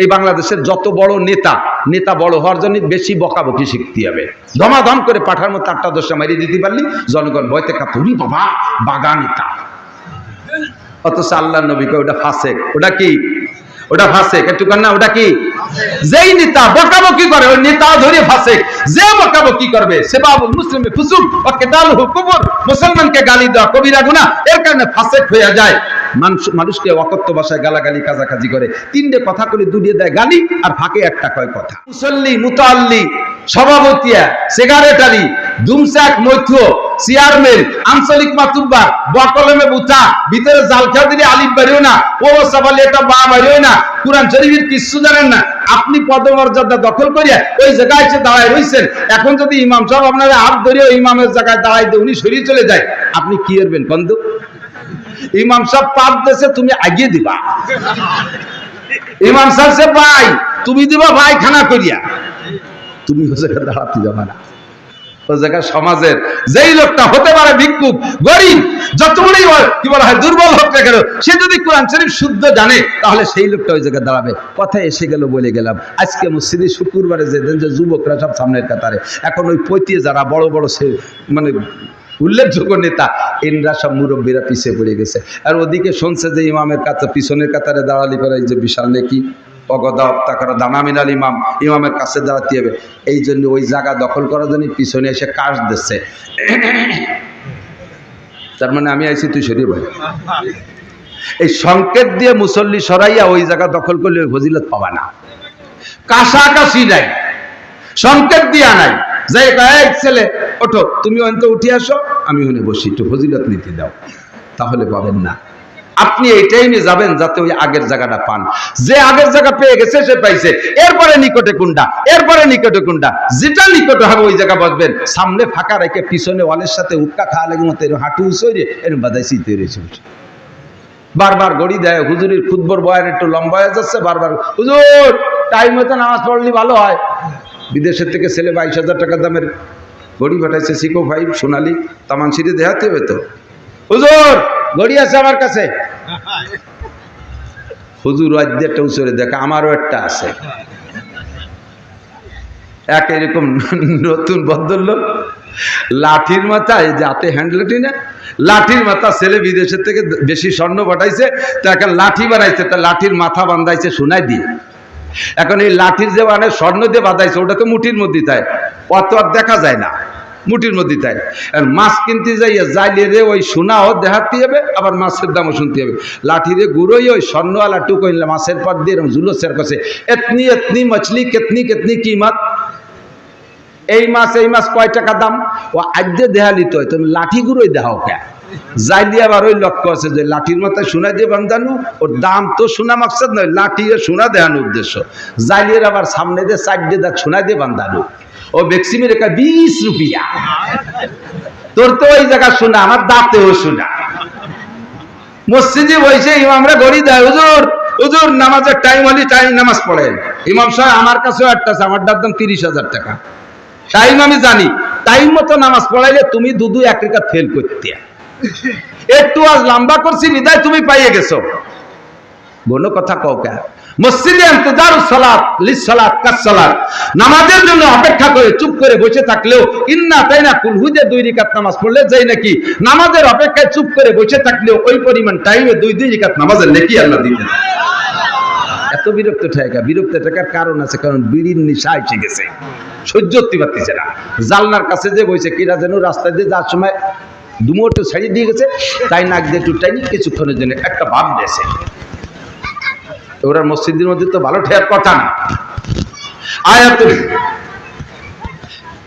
এই বাংলাদেশের যত বড় নেতা নেতা বড় হওয়ার জন্য বেশি বকাবকি শিখতে হবে। ধমাধম করে পাঠার মতো আটটা দশটা মারিয়ে দিতে পারলি, জনগণ ভয়তে কাতুরি বাবা বাগা নেতা অথচ আল্লাহ নবীকে ওটা ফাসেক। ওটা কি? ওটা ফাসেক। একটু না, ওটা কি? যেই নেতা বকাবকি করে, ওই নেতা ধরে ফাসেক। যে বকাবকি করবে, সে বাবুল মুসলিম ফুসুক ও কেতাল হুকুমর মুসলমানকে গালি দেওয়া কবিরা গুনা এর কারণে ফাসেক হয়ে যায়। মানুষ মানুষকে অকথ্য ভাষায় গালাগালি, কাজাকাজি করে। তিনটে কথা করে দুলিয়ে দেয় গালি আর ফাঁকে একটা কয় কথা। মুসল্লি, মুতাল্লি, সভাপতিয়া, সেক্রেটারি দুমসাক মৈথ চেয়ারম্যান, আঞ্চলিক মাতুব্বা বকলমে বুথা, ভিতরে জাল খেয়া দিলে আলিফ বাড়িও না পৌরসা বলে এটা বা বাড়িও না, কোরআন শরীফের কিছু জানেন না। আপনি পদমর্যাদা দখল করিয়া ওই জায়গায় এসে দাঁড়ায় রয়েছেন এখন যদি ইমাম সাহেব আপনারা হাত ধরে ওই ইমামের জায়গায় দাঁড়াই দিয়ে উনি সরিয়ে চলে যায়, আপনি কি করবেন বন্ধু? ইমাম সাহেব পাপ দেশে তুমি আগিয়ে দিবা। ইমাম সাহেব সে ভাই তুমি দিবা ভাই খানা করিয়া। তুমি ও জায়গায় দাঁড়াতে যাবা না ও জায়গায় সমাজের, যেই লোকটা হতে পারে ভিক্ষুক, গরিব কি বলা হয়, দুর্বল হোক না কেন, সে যদি কোরআন শরীফ শুদ্ধ জানে, তাহলে সেই লোকটা ওই জায়গায় দাঁড়াবে। কথা এসে গেল, বলে গেলাম, আজকে মসজিদে শুক্রবারে যে যুবকরা সব সামনের কাতারে, এখন ওই পৈতিয়ে যারা বড় বড় সে মানে উল্লেখযোগ্য নেতা, এনরা সব মুরব্বীরা পিছিয়ে পড়ে গেছে। আর ওদিকে শুনছে যে ইমামের কাছে, পিছনের কাতারে দাঁড়ালি করে যে বিশাল নাকি, অগদা হত্যা করা দানা মিনাল ইমাম, ইমামের কাছে দাঁড়াতে হবে। এই জন্য ওই জায়গা দখল করার জন্য পিছনে এসে কাজ দিচ্ছে। তার মানে আমি আইছি, তুই সরিয়ে ভাই এই সংকেত দিয়ে মুসল্লি সরাইয়া ওই জায়গা দখল করলে ফজিলত পাবা না। কাছাকাছি নাই। সংকেত দিয়া নাই। ছেলে, ওঠো, তুমি অন্ত উঠে আসো, আমি বসি, একটু ফজিলত নিতে দাও। তাহলে পাবেন না। আপনি এই টাইমে যাবেন যাতে ওই আগের জায়গাটা পান। যে আগের জায়গা পেয়ে গেছে, সে পাইছে। এরপরে নিকটে কোনটা? এরপরে নিকটে কোনটা? যেটা নিকটে হবে, ওই জায়গা বসবেন। সামনে ফাঁকা রেখে পিছনে ওয়ালের সাথে উক্কা খাওয়া লেগে, মতো হাঁটু উঁচড়ে এরকম বাদাই শীতে রয়েছে বারবার গড়ি দেয়, হুজুরির খুদবর বয়ার একটু লম্বা হয়ে যাচ্ছে, বারবার, হুজুর টাইম মতো নামাজ পড়লে, ভালো হয়। বিদেশের থেকে ছেলে বাইশ হাজার টাকা দামের ঘড়ি পাঠাইছে, সিকো ফাইভ, সোনালি তামান সিঁড়ি দেখাতে হবে তো। হুজুর ঘড়ি আছে আমার কাছে। হুজুর একটা উচরে দেখা আমারও একটা আছে। এক এরকম নতুন ভদ্রলোক, লাঠির মাথায় যাতে হ্যান্ডলেটি না, লাঠির মাথা ছেলে বিদেশের থেকে বেশি স্বর্ণ পাঠাইছে, তো একটা লাঠি বানাইছে, তা লাঠির মাথা বান্ধাইছে শোনাই দিয়ে। এখন এই লাঠির যে মানে স্বর্ণ দিয়ে বাঁধাইছে, ওটা তো মুঠির মধ্যে তাই। অত আর দেখা যায় না, মুঠির মধ্যে তাই। আর মাছ কিনতে যাইয়া যাইলে রে ওই সোনাও দেখাতে হবে, আবার মাছের দামও শুনতে হবে। লাঠি রে গুঁড়োই ওই স্বর্ণওয়ালা টুকো নিলে মাছের পর দিয়ে এরকম জুলসের কাছে, এতনি এতনি, মছলি, কেতনি কেতনি কিমত এই মাছ এই মাছ কয় টাকা দাম? ও আদ্যে দেহালি তো তুমি লাঠি গুঁড়োই দেখাও কে যাই দিয়ে আবার ওই লক্ষ্য আছে যে লাঠির মাথায় সোনা দিয়ে বান্ধানো, ওর দাম তো সোনা মাকসাদ নয়, লাঠি এর সোনা দেখানো উদ্দেশ্য। জাইলিয়ের আবার সামনে দিয়ে সাইড দিয়ে দেখ সোনা দিয়ে বান্ধানো। ও বেক্সিমের একা বিশ রুপিয়া। তোর তো ওই জায়গা শোনা আমার দাঁতেও শোনা মসজিদে বসে ইমামরা গড়ি দেয়, হুজুর হুজুর, নামাজের টাইম হলে টাইম নামাজ পড়েন। ইমাম সাহেব, আমার কাছেও একটা আছে, আমার দাম তিরিশ হাজার টাকা। টাইম আমি জানি টাইম মতো নামাজ পড়াইলে তুমি দুদু এক রেখা ফেল করতে। একটু আজ লম্বা করছি, বিদায় তুমি পাইয়ে গেছো। কোনো কথা কও মসজিদে না কারণ আছে, কারণ বিড়ির এসে গেছে। সহ্য না। জালনার কাছে যে বইছে, কিরা যেন রাস্তা দিয়ে যাওয়ার সময় দুমোটো ছাড়িয়ে দিয়ে গেছে, তাই নাক দিয়ে টুটাই কিছুক্ষণের জন্য একটা ভাব দিয়েছে। ওরা মসজিদের মধ্যে তো ভালো ঠেয়ার কথা না। আয়াতুল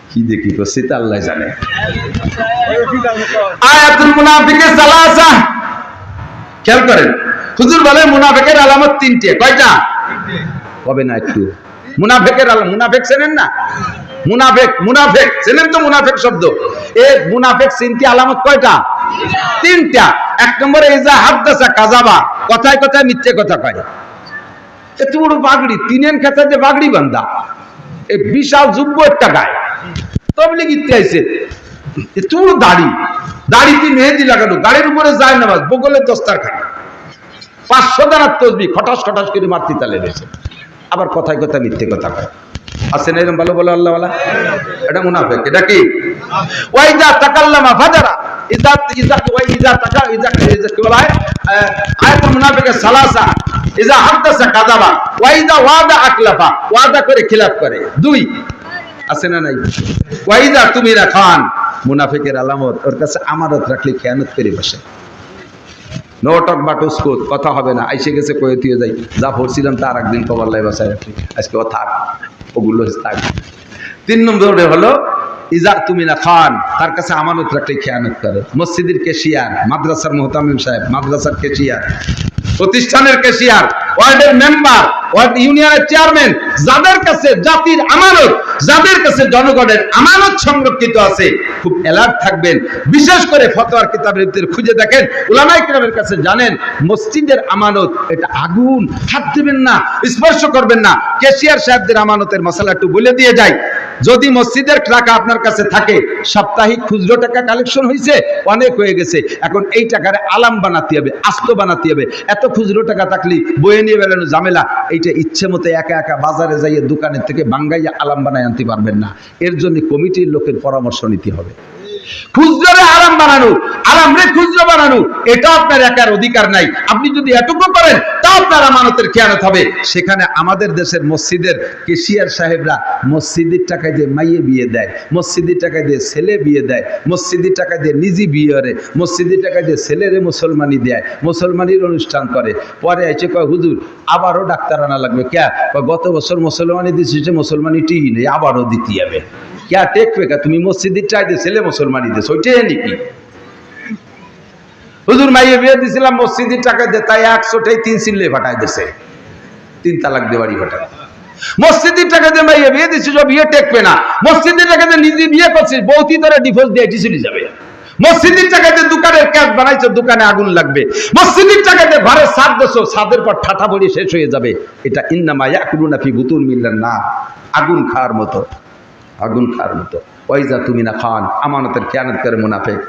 কি দেখি করছি তা আল্লাহ জানে। আয়াতুল মুনাফিকের খেয়াল করেন, হুজুর বলে মুনাফিকের আলামত তিনটে, কয়টা? কবে না একটু? মুনাফেকের আলাম মুনাফেক চেনেন না? মুনাফেক মুনাফেক, চেনেন তো মুনাফেক শব্দ? এ মুনাফেক চিনতে আলামত কয়টা? তিনটা। এক নম্বরে, এই যা হাদ্দাসা কাজাবা কথায় কথায় মিথ্যে কথা কয়। এত বড় বাগড়ি, তিনেন খেতে যে বাগড়ি বান্ধা এই বিশাল যুব্য একটা গায়ে তবলিগ ইত্যাইছে এত বড় দাড়ি। দাড়িতে মেহেদি লাগানো, গাড়ির উপরে যায় না বাস বগলের দস্তার খানা পাঁচশো দানার তসবি খটাস খটাস করে মাতৃ তালে রয়েছে আবার কথায় কথায় মিথ্যে কথা কয়। আছে না এরকম ভালো বলো আল্লাহ এটা মুনাফেক। এটা কি? মুনাফিকের করে দুই। আছে না নাই? ওয়াইদা তুমি খান। মুনাফিকের আলামত, ওর কাছে আমানত রাখলে খেয়ানত করে বসে। নো টক বাট উস্কুত কথা হবে না। আইসে গেছে কয়ে তুই যাই। যা পড়ছিলাম তার একদিন কবার লাই বাসায় আজকে ও থাক। ওগুলো থাকবে তিন নম্বরে হলো ইজা তুমি না খান তার কাছে আমানত রাখলে খেয়ানত করে। মসজিদের কেশিয়ার মাদ্রাসার মোহতামিম সাহেব, মাদ্রাসার কেশিয়ার প্রতিষ্ঠানের কেশিয়ার, ওয়ার্ডের মেম্বার, ওয়ার্ড ইউনিয়নের চেয়ারম্যান, যাদের কাছে জাতির আমানত, যাদের কাছে জনগণের আমানত সংরক্ষিত আছে, খুব অ্যালার্ট থাকবেন। বিশেষ করে ফতোয়ার কিতাবের খুঁজে দেখেন উলামাই কিরামের কাছে জানেন, মসজিদের আমানত, এটা আগুন, হাত দেবেন না, স্পর্শ করবেন না। কেশিয়ার সাহেবদের আমানতের মশলা একটু বলে দিয়ে যায় যদি মসজিদের টাকা আপনার কাছে থাকে, সাপ্তাহিক খুচরো টাকা কালেকশন হয়েছে অনেক হয়ে গেছে। এখন এই টাকার আলাম বানাতে হবে, আস্ত বানাতে হবে। এত খুচরো টাকা থাকলে বয়ে নিয়ে বেড়ানো ঝামেলা, এইটা ইচ্ছে মতো একা একা বাজারে যাইয়ে দোকানের থেকে বাঙ্গাইয়া আলাম বানায় আনতে পারবেন না। এর জন্য কমিটির লোকের পরামর্শ নিতে হবে। খুচরোরে আরাম বানানো আরাম রে খুচরো বানানো, এটা আপনার একার অধিকার নাই। আপনি যদি এটুকু করেন, তা আপনার আমানতের খেয়ানত হবে। সেখানে আমাদের দেশের মসজিদের কেশিয়ার সাহেবরা মসজিদের টাকায় দিয়ে মাইয়ে বিয়ে দেয়, মসজিদের টাকায় দিয়ে ছেলে বিয়ে দেয়, মসজিদের টাকা দিয়ে নিজে বিয়ে করে, মসজিদের টাকা দিয়ে ছেলেরে মুসলমানি দেয়, মুসলমানির অনুষ্ঠান করে। পরে এসে কয়, হুজুর, আবারও ডাক্তার আনা লাগবে। ক্যা? গত বছর মুসলমানি দিয়েছে মুসলমানি টিই নেই, আবারও দিতে হবে। ক্যা টেকবে কা তুমি মসজিদের চাই দিয়ে ছেলে মুসলমানি দিয়েছ, ওইটাই নাকি? হুজুর মাইয়ে বিয়ে দিছিলাম মসজিদের টাকা দিয়ে তাই একশোটাই তিন সিল্লে ফাটাই দিছে। তিন তালাক দিয়ে বাড়ি ফাটায় মসজিদের টাকা দিয়ে মাইয়ে বিয়ে দিচ্ছিস ও বিয়ে টেকবে না। মসজিদের টাকা দিয়ে নিজে বিয়ে করছিস বৌতি তোরা ডিভোর্স দিয়ে চলে যাবে। মসজিদের টাকা দিয়ে দোকানের ক্যাশ বানাইছো, দোকানে আগুন লাগবে। মসজিদের টাকা দিয়ে ঘরে সাত দেছো সাদের পর ঠাঠা পড়ি শেষ হয়ে যাবে। এটা ইন্নামা ইয়াকুলুনা ফি বুতুন মিল্লান না আগুন খাওয়ার মতো। আগুন খাওয়ার মতো। ওয়াইজা তুমি না খান, আমানতের খেয়ানত করে মুনাফেক।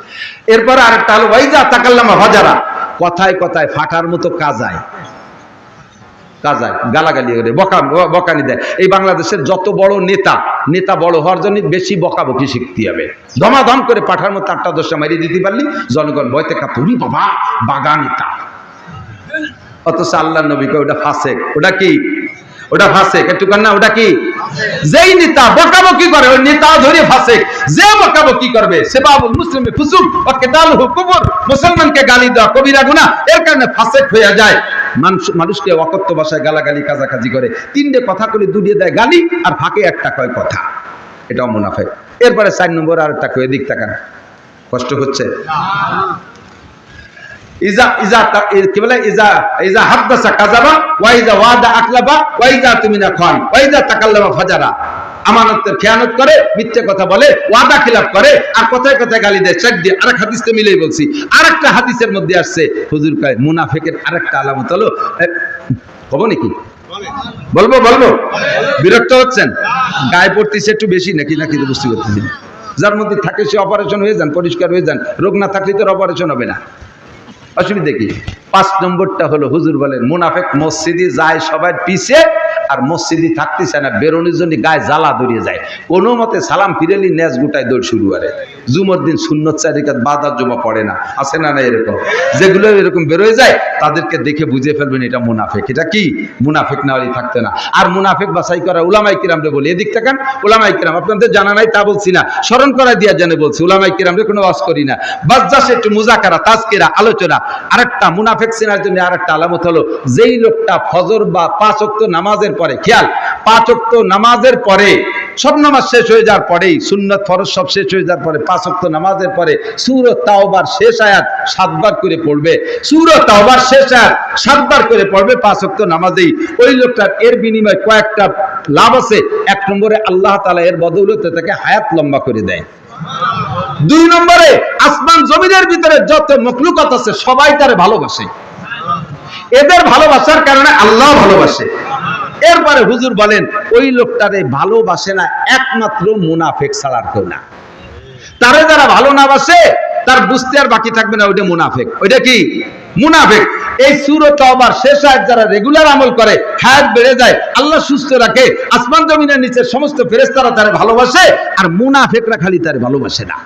এরপর আরেকটা হলো, ওয়াইজা তাকাল্লামা হজারা কথায় কথায় ফাটার মতো কাজায়। কাজায়, গালাগালি করে, বকা বকানি দেয়। এই বাংলাদেশের যত বড় নেতা নেতা বড় হওয়ার জন্য বেশি বকাবকি শিখতে হবে। ধমাধম করে পাঠার মতো আটটা দশটা মারিয়ে দিতে পারলি, জনগণ ভয়তে কাপুরি বাবা বাগা নেতা অথচ আল্লাহ নবী কয়, ওটা ফাসেক। ওটা কি? ওটা ফাসেক। একটু না, ওটা কি? যেই নেতা বকাবকি করে, ওই নেতা ধরে ফাসেক যে বকাবকি করবে, সে বাবুল মুসলিমে ফুসুক ও কেতালহু কুবর মুসলমানকে গালি দেওয়া কবিরা গুনাহ এর কারণে ফাসেক হয়ে যায়। মানুষ মানুষকে অকথ্য ভাষায় গালাগালি, কাজাকাজি করে। তিনটে কথা করে দুটিয়ে দেয় গালি, আর ফাঁকে একটা কয় কথা। এটাও মুনাফে এরপরে চার নম্বর আর একটা কয়ে দিক তাকান। কষ্ট হচ্ছে? আরেকটা হাদিসের মধ্যে আসছে, হুজুর মুনাফিকের আরেকটা আলামত হলো হব নাকি? বলব বলব? বিরক্ত হচ্ছেন? গায়ে পড়তেছে একটু বেশি, নাকি নাকি বুঝতে যার মধ্যে থাকে সে অপারেশন হয়ে যান, পরিষ্কার হয়ে যান, রোগ না থাকলে তো অপারেশন হবে না। অসুবিধা কি? পাঁচ নম্বরটা হলো হুজুর বলেন, মুনাফেক মসজিদে যায় সবার পিছে আর মসজিদে থাকতেছে না, বেরোনোর জন্য গায়ে জ্বালা ধরিয়ে যায়। কোনো মতে সালাম ফিরেলি ন্যাস গুটায় দৌড় শুরু করে। জুমর দিন শূন্য চারিকাত বাদার জমা পড়ে না। আছে না না এরকম? যেগুলো এরকম বেরোয় যায়, তাদেরকে দেখে বুঝে ফেলবেন এটা মুনাফেক। এটা কি? মুনাফেক না হলে থাকতে না। আর মুনাফেক বাছাই করা উলামাই কিরামরে বলি, এদিক থাকেন উলামাই কিরাম, আপনাদের জানা নাই, তা বলছি না। স্মরণ করা দিয়া জেনে বলছি উলামাই কিরামরে কোনো ওয়াজ করি না। বাস যাস একটু মুজাকারা, তাজকিরা, আলোচনা, আরেকটা মুনাফেক সিনার জন্য আরেকটা আলামত হলো, যেই লোকটা ফজর বা পাঁচ নামাজের পরে, খেয়াল, পাঁচ নামাজের পরে সব নামাজ শেষ হয়ে যাওয়ার পরেই, সুন্নত ফরজ সব শেষ হয়ে যাওয়ার পরে, পাঁচ অক্ত নামাজের পরে সুরত তাওবার শেষ আয়াত সাতবার করে পড়বে। সুরত তাওবার শেষ আয়াত সাতবার করে পড়বে পাঁচ অক্ত নামাজেই। ওই লোকটার এর বিনিময়ে কয়েকটা লাভ আছে। এক নম্বরে আল্লাহ তালা এর বদৌলতে তাকে হায়াত লম্বা করে দেয়। দুই নম্বরে আসমান জমিনের ভিতরে যত মখলুকত আছে সবাই তারে ভালোবাসে। এদের ভালোবাসার কারণে আল্লাহ ভালোবাসে। এরপরে হুজুর বলেন, ওই লোকটারে ভালোবাসে না, একমাত্র মুনাফেক ছাড়ার কেউ না। তারে যারা ভালো না বাসে, তার বুঝতে আর বাকি থাকবে না, ওইটা মুনাফেক। ওইটা কি? মুনাফেক। এই সুরত আবার শেষ আয়াত যারা রেগুলার আমল করে, হায়াত বেড়ে যায়, আল্লাহ সুস্থ রাখে, আসমান জমিনের নিচে সমস্ত ফেরেস্তারা তারে ভালোবাসে, আর মুনাফেকরা খালি তারে ভালোবাসে না।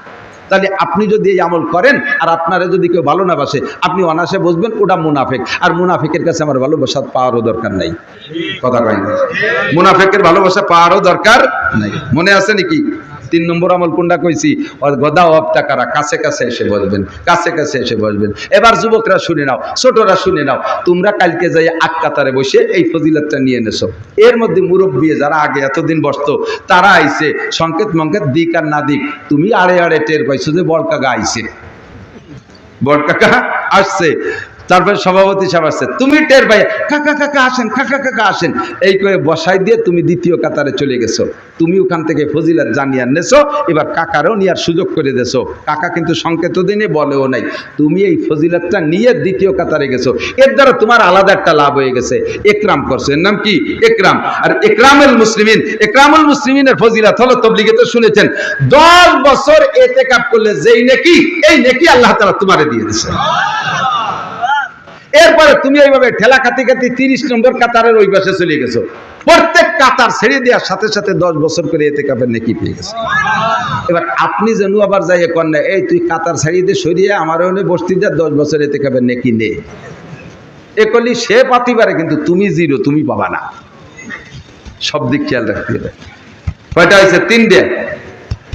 তাহলে আপনি যদি এই আমল করেন, আর আপনারা যদি কেউ ভালো না বাসে, আপনি অনাসে বসবেন ওটা মুনাফেক। আর মুনাফেকের কাছে আমার ভালোবাসা পাওয়ারও দরকার নাই। কথা কয় মুনাফেকের ভালোবাসা পাওয়ারও দরকার নাই। মনে আছে নাকি? তিন নম্বর আমল কোনটা কইছি? গদা অব টাকারা কাছে কাছে এসে বসবেন, কাছে কাছে এসে বসবেন। এবার যুবকরা শুনে নাও, ছোটরা শুনে নাও, তোমরা কালকে যাই আক কাতারে বসে এই ফজিলতটা নিয়ে নেছো। এর মধ্যে মুরব্বী যারা আগে এতদিন বসতো, তারা আইছে, সংকেত মঙ্কেত দিক আর না দিক, তুমি আড়ে আড়ে টের পাইছো যে বড় কাকা আইছে। বড় কাকা আসছে। তারপরে সভাপতি সাহেব আসছে, তুমি টের পাই কাকা কাকা আসেন কাকা কাকা আসেন। এই করে বসাই দিয়ে তুমি দ্বিতীয় কাতারে চলে গেছো। তুমি ওখান থেকে ফজিলাত জানিয়ে নেছো এবার কাকারও নেওয়ার সুযোগ করে দেছো। কাকা কিন্তু সংকেত দিনে বলেও নাই। তুমি এই ফজিলাতটা নিয়ে দ্বিতীয় কাতারে গেছো। এর দ্বারা তোমার আলাদা একটা লাভ হয়ে গেছে। একরাম করছ। এর নাম কি? একরাম। আর একরামুল মুসলিমিন, একরামুল মুসলিমিনের ফজিলাত হলো তবলিগে তো শুনেছেন, দশ বছর এতে কাপ করলে যেই নেকি, এই নেকি আল্লাহ তালা তোমারে দিয়ে দিছে। এরপরে তুমি এইভাবে ঠেলা খাতি খাতি তিরিশ নম্বর কাতারের ওই পাশে চলে গেছো। প্রত্যেক কাতার ছেড়ে দেওয়ার সাথে সাথে দশ বছর করে এতে কাপের নেকি পেয়ে গেছে। এবার আপনি যেন আবার যাই কন্যা, এই তুই কাতার ছাড়িয়ে দিয়ে সরিয়ে আমার ওনে বসতি দিয়ে দশ বছর এতে কাপের নেকি নে। এ করলি সে পাতি পারে কিন্তু তুমি জিরো, তুমি পাবা না। সব দিক খেয়াল রাখতে হবে। কয়টা হয়েছে? তিন দিয়ে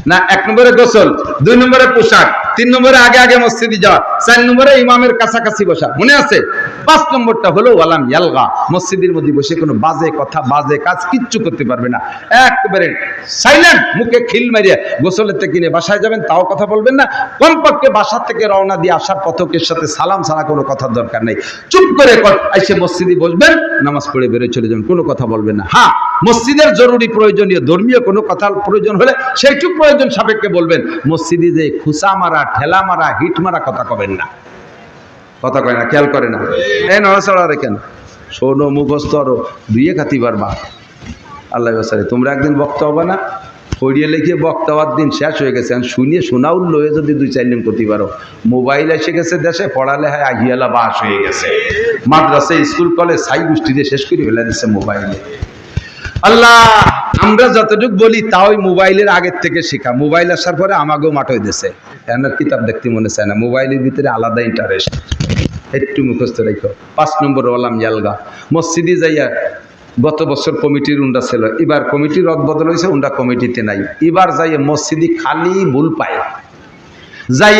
না, এক নম্বরে গোসল। দুই নম্বরে পোশাক, তিন নম্বরে আগে আগে মসজিদে যাওয়া, চার নম্বরে ইমামের কাছাকাছি বসা, মনে আছে? পাঁচ নম্বরটা হলো ওয়ালাম ইয়ালগা, মসজিদের মধ্যে বসে কোনো বাজে কথা, বাজে কাজ কিচ্ছু করতে পারবে না। একবারে সাইলেন্ট মুখে খিল মারিয়ে গোসলের থেকে কিনে বাসায় যাবেন, তাও কথা বলবেন না। কমপক্ষে বাসা থেকে রওনা দিয়ে আসার পথকের সাথে সালাম ছাড়া কোনো কথার দরকার নেই। চুপ করে এসে মসজিদে বসবেন, নামাজ পড়ে বেরোয় চলে যাবেন, কোনো কথা বলবেন না। হ্যাঁ মসজিদের জরুরি প্রয়োজনীয়, ধর্মীয় কোনো কথা প্রয়োজন হলে সেইটুক প্রয়োজন সাপেক্ষে বলবেন, মসজিদে যে খুসা মারা, ঠেলা মারা, হিট মারা, কথা কবেন না। কথা কয় না, খেয়াল করে না। এই নড়াচড়া রেখেন শোনো মুখস্থ আরও দুইয়ে খাতি পারবা আল্লাহ বাসারে তোমরা একদিন বক্তা হবে না? পড়িয়ে লিখে বক্তা হওয়ার দিন শেষ হয়ে গেছে। এখন শুনিয়ে শোনাও লয়ে যদি দুই চার দিন করতে পারো। মোবাইল এসে গেছে দেশে পড়ালে হয় আহিয়ালা বাস হয়ে গেছে। মাদ্রাসা, স্কুল, কলেজ, সাই গোষ্ঠী দিয়ে শেষ করে ফেলে দিচ্ছে মোবাইলে। আল্লাহ, আমরা যতটুকু বলি তা ওই মোবাইলের আগের থেকে শেখা। মোবাইল আসার পরে আমাকেও মাঠই দিছে এনার কিতাব দেখতে মনে চায় না। মোবাইলের ভিতরে আলাদা ইন্টারেস্ট একটু মুখস্থ রেখো। পাঁচ নম্বর ওলাম ইয়ালগা। মসজিদে যাইয়া গত বছর কমিটির উন্ডা ছিল। এবার কমিটির রদ বদল হয়েছে উন্ডা কমিটিতে নাই। এবার যাইয়ে মসজিদে খালি ভুল পায়। যাই